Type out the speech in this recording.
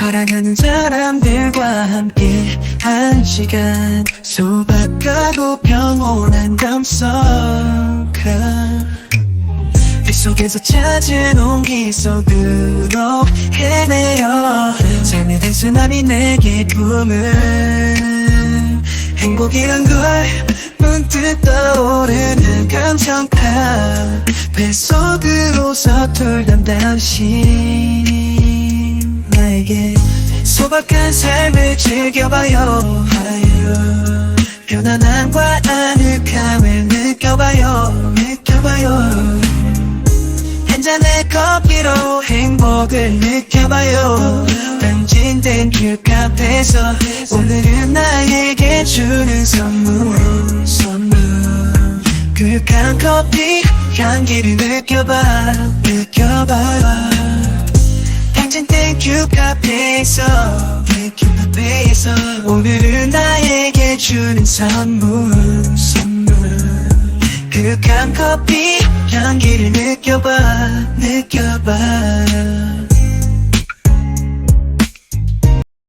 사랑하는 사람들과 함께 한 시간. 소박하고 평온한 감성 그 속에서 찾은 온기 속으로 헤매어 삶의 단순함이 내게 꿈을. 행복이란 걸 문득 떠오르는 감정파. 뱃속으로 서툴던 당신 소박한 삶을 즐겨봐요. 편안함과 아늑함을 느껴봐요. 느껴봐요. 한 잔의 커피로 행복을 느껴봐요. 당진된 그 카페에서 오늘은 나에게 주는 선물. 그윽한 커피 향기를 느껴봐. 느껴봐 그 카페에서 그 카페에서 오늘은 나에게 주는 선물. 선물 그윽한 커피 향기를 느껴봐 느껴봐